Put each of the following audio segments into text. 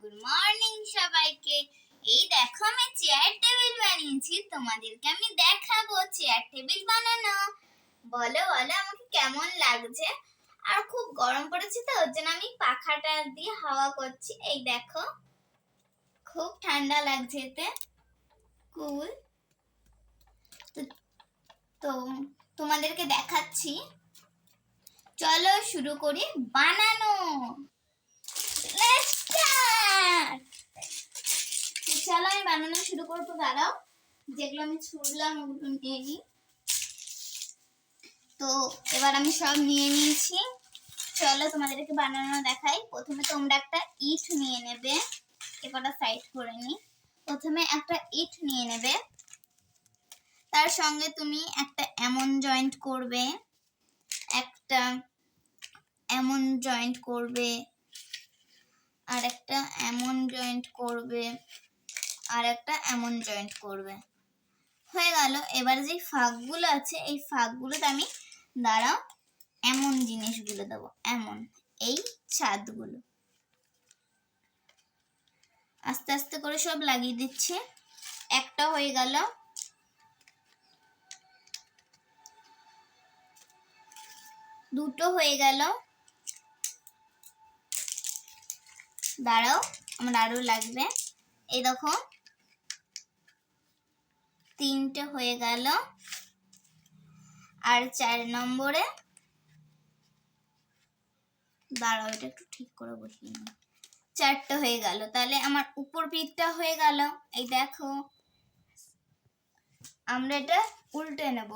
Good morning সবাইকে। এই দেখো আমি চেয়ার টেবিল বানিয়েছি, তোমাদেরকে আমি দেখাবো চেয়ার টেবিল বানানো। বলো বলো, আমাকে কেমন লাগছে? আর খুব গরম পড়েছে তো, ওর জন্য আমি পাখাটা দিয়ে হাওয়া করছি। এই দেখো, খুব ঠান্ডা লাগছে এতে। কুল তো, তোমাদেরকে দেখাচ্ছি। চলো শুরু করি বানানো Let's start! তো চলো আমি বানানো শুরু দাঁড়াও যেগুলো আমি ছুড়লাম ওগুলো নিয়ে নিই তো এবার আমি সব নিয়ে নিয়েছি। চলো তোমাদেরকে বানানো দেখাই। প্রথমে তোমরা একটা ইট নিয়ে নেবে। এ কটা সাইড করে নি। প্রথমে একটা ইট নিয়ে নেবে। তার সঙ্গে তুমি একটা এমন জয়েন্ট করবে। একটা এমন জয়েন্ট করবে। আর একটা এমন জয়েন্ট করবে। আর একটা এমন জয়েন্ট করবে। হয়ে গেল, এবার যে ফাঁকগুলো আছে, এই ফাঁকগুলোতে আমি দাঁড়াও, এমন জিনিসগুলো দেবো, এমন, এই ছাদগুলো। আস্তে আস্তে করে সব লাগিয়ে দিচ্ছি। একটা হয়ে গেল। দুটো হয়ে গেল। দাঁড়াও, আমার আরও লাগবে। এই দেখো তিনটে হয়ে গেল। আর চার নম্বরে দাঁড়াও, এটা একটু ঠিক করে বসিয়ে চারটে হয়ে গেল। তাহলে আমার উপর পিঠটা হয়ে গেল। এই দেখো। আমরা এটা উল্টে নেব।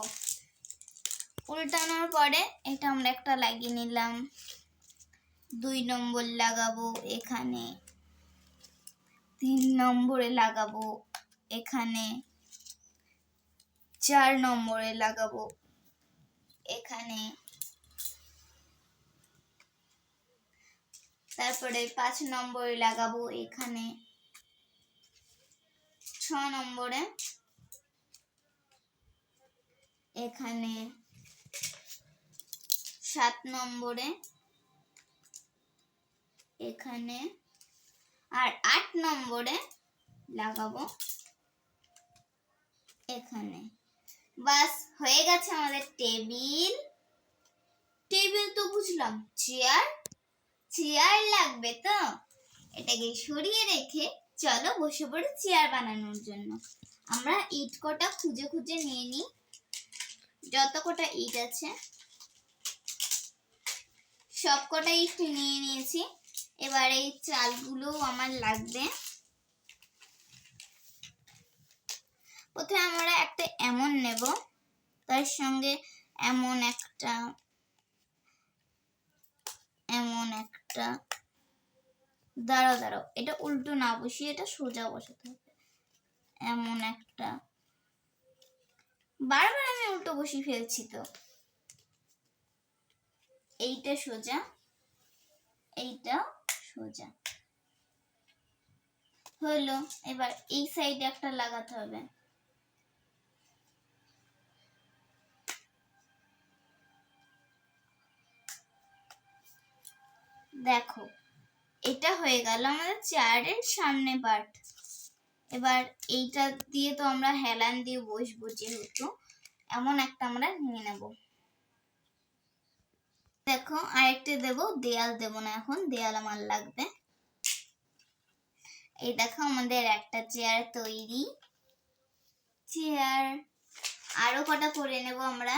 উল্টানোর পরে এটা আমরা একটা লাগিয়ে নিলাম। দুই নম্বর লাগাবো এখানে। তিন নম্বরে লাগাবো এখানে। চার নম্বরে লাগাবো। এখানে। তারপরে পাঁচ নম্বরে লাগাবো এখানে। ছ নম্বরে। এখানে। সাত নম্বরে। এখানে। আর আট নম্বরে লাগাবো। এখানে। বাস, হয়ে গেছে আমাদের টেবিল। টেবিল তো বুঝলাম, চেয়ার? চেয়ার লাগবে তো? এটাকে সরিয়ে রেখে চলো বসে পড়ে চেয়ার বানানোর জন্য। আমরা ইট কটা খুঁজে খুঁজে নিয়ে নিই। যত কটা ইট আছে সব কটা ইট নিয়ে নিয়েছি। এবার এই চালগুলো আমার লাগবে। প্রথমে আমরা একটা এমন নেব। তার সঙ্গে এমন একটা এমন একটা, দাঁড়াও দাঁড়াও, এটা উল্টো না বসিয়ে, এটা সোজা বসাতে হবে। এমন একটা, বারবার আমি উল্টো বসিয়ে ফেলছি তো। এইটা সোজা এইটা সোজা। হলো, এবার এই সাইডে একটা লাগাতে হবে। দেখো, এটা হয়ে গেল আমাদের চেয়ারের সামনে পার্ট এবার এইটা দিয়ে তো আমরা হেলান দিয়ে বসবো যেহেতু, এমন একটা আমরা নিয়ে নেব। দেখো, আরেকটা দেব, দেয়াল দেব না এখন, দেয়াল আমার লাগবে। এই দেখো আমাদের একটা চেয়ার তৈরি। চেয়ার আরও কটা করে নেব আমরা।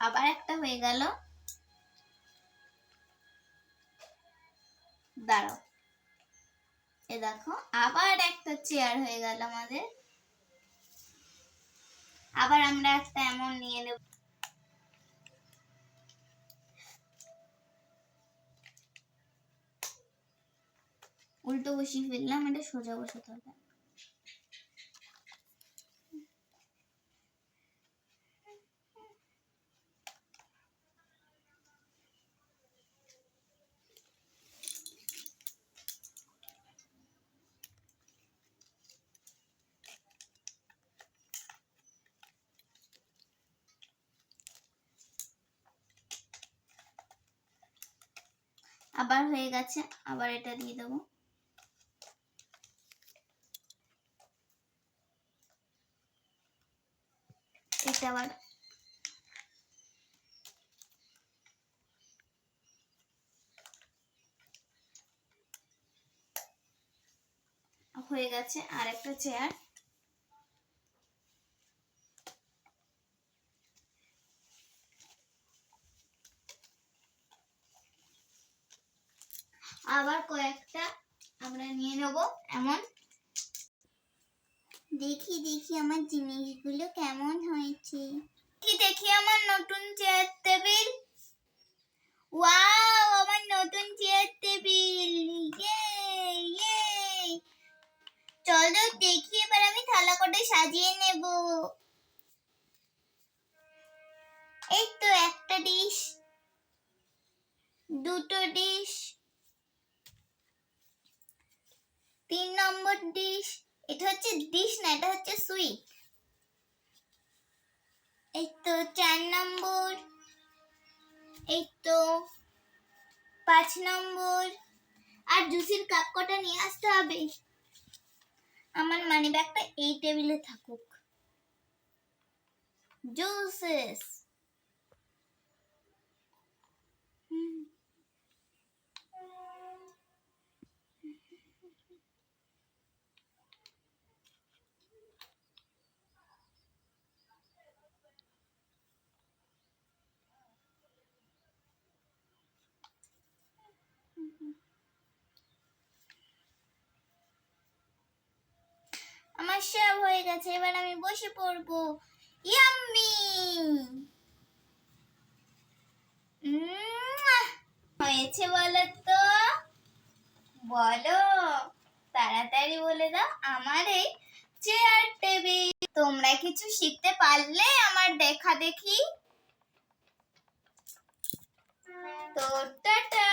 আবার একটা হয়ে গেল। দাঁড়াও। এ দেখো, আবার একটা চেয়ার হয়ে গেল আমাদের। আবার আমরা একটা এমন নিয়ে নেব। উল্টো বসিয়ে ফেললাম, এটা সোজা বসাতে হবে। আবার হয়ে গেছে আবার এটা দিয়ে দেবো। এটা আবার হয়ে গেছে আর একটা চেয়ার আবার কয়েকটা আমরা নিয়ে নেব এমন। দেখি দেখি আমার জিনিসগুলো কেমন হয়েছে। কি দেখি আমার নতুন চেয়ার টেবিল ওয়াও আমার নতুন চেয়ার টেবিল ইয়ে ইয়ে চলো দেখি এবার আমি থালা করে সাজিয়ে নেব। এই তো একটা ডিশ দুটো ডিশ তিন নম্বর ডিশ এটা হচ্ছে ডিশ না, এটা হচ্ছে সুইট এই তো চার নম্বর এই তো পাঁচ নম্বর। আর জুসির কাপ কটা নিয়ে আসতে হবে? আমার মানি ব্যাগটা এই টেবিলে থাকুক। জুসেস আমার সব হয়ে গেছে, এবার আমি বসে পড়ব। ইয়াম্মি! হয়েছে বলো তো? বলো, তাড়াতাড়ি বলে দাও আমার এই চেয়ার টেবিল তোমরা কিছু শিখতে পারলে আমার দেখা দেখি? তো, টাটা!